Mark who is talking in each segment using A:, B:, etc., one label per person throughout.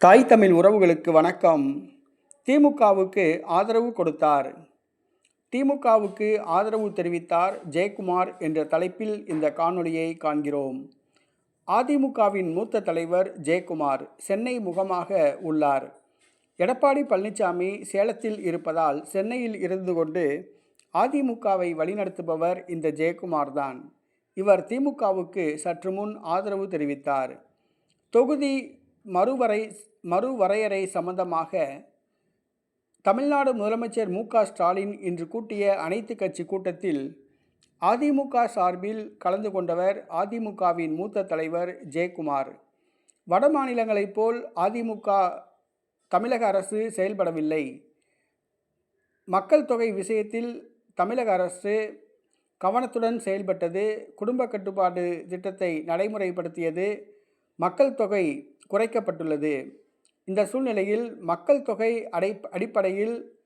A: தாய் தமிழ் உறவுகளுக்கு வணக்கம். திமுகவுக்கு ஆதரவு கொடுத்தார். திமுகவுக்கு ஆதரவு தெரிவித்தார் ஜெயக்குமார் என்ற தலைப்பில் இந்த காணொளியை காண்கிறோம். அதிமுகவின் மூத்த தலைவர் ஜெயக்குமார் சென்னை முகமாக உள்ளார். எடப்பாடி பழனிசாமி சேலத்தில் இருப்பதால் சென்னையில் இருந்து கொண்டு அதிமுகவை வழிநடத்துபவர் இந்த ஜெயக்குமார் தான் இவர் திமுகவுக்கு சற்று முன் ஆதரவு தெரிவித்தார். தொகுதி மறுவரை மறுவரையறை சம்பந்தமாக தமிழ்நாடு முதலமைச்சர் மு க ஸ்டாலின் இன்று கூட்டிய அனைத்து கட்சி கூட்டத்தில் அதிமுக சார்பில் கலந்து கொண்டவர் அதிமுகவின் மூத்த தலைவர் ஜெயக்குமார். வட மாநிலங்களைப் போல் அதிமுக தமிழக அரசு செயல்படவில்லை. மக்கள் தொகை விஷயத்தில் தமிழக அரசு கவனத்துடன் செயல்பட்டது. குடும்ப கட்டுப்பாடு திட்டத்தை நடைமுறைப்படுத்தியது. மக்கள் தொகை குறைக்கப்பட்டுள்ளது. இந்த சூழ்நிலையில் மக்கள் தொகை அடை அடிப்படையில்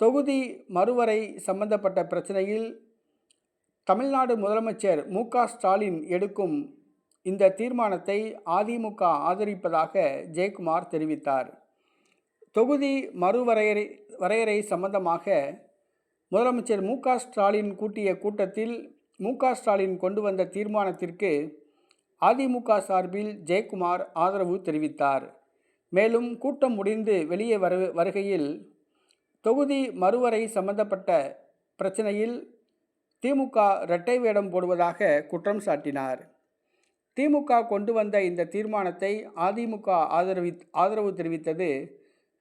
A: தொகுதி மறுவரை சம்பந்தப்பட்ட பிரச்சனையில் தமிழ்நாடு முதலமைச்சர் மு. க. ஸ்டாலின் எடுக்கும் இந்த தீர்மானத்தை அதிமுக ஆதரிப்பதாக ஜெயக்குமார் தெரிவித்தார். தொகுதி மறுவரையறை வரையறை சம்பந்தமாக முதலமைச்சர் மு. க. ஸ்டாலின் கூட்டிய கூட்டத்தில் மு. க. ஸ்டாலின் கொண்டு வந்த தீர்மானத்திற்கு அதிமுக சார்பில் ஜெயக்குமார் ஆதரவு தெரிவித்தார். மேலும் கூட்டம் முடிந்து வெளியே வரு வருகையில் தொகுதி மறுவரை சம்பந்தப்பட்ட பிரச்சனையில் திமுக இரட்டை வேடம் போடுவதாக குற்றம் சாட்டினார். திமுக கொண்டு வந்த இந்த தீர்மானத்தை அதிமுக ஆதரவி ஆதரவு தெரிவித்தது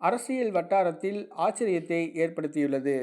A: அரசியல் வட்டாரத்தில் ஆச்சரியத்தை ஏற்படுத்தியுள்ளது.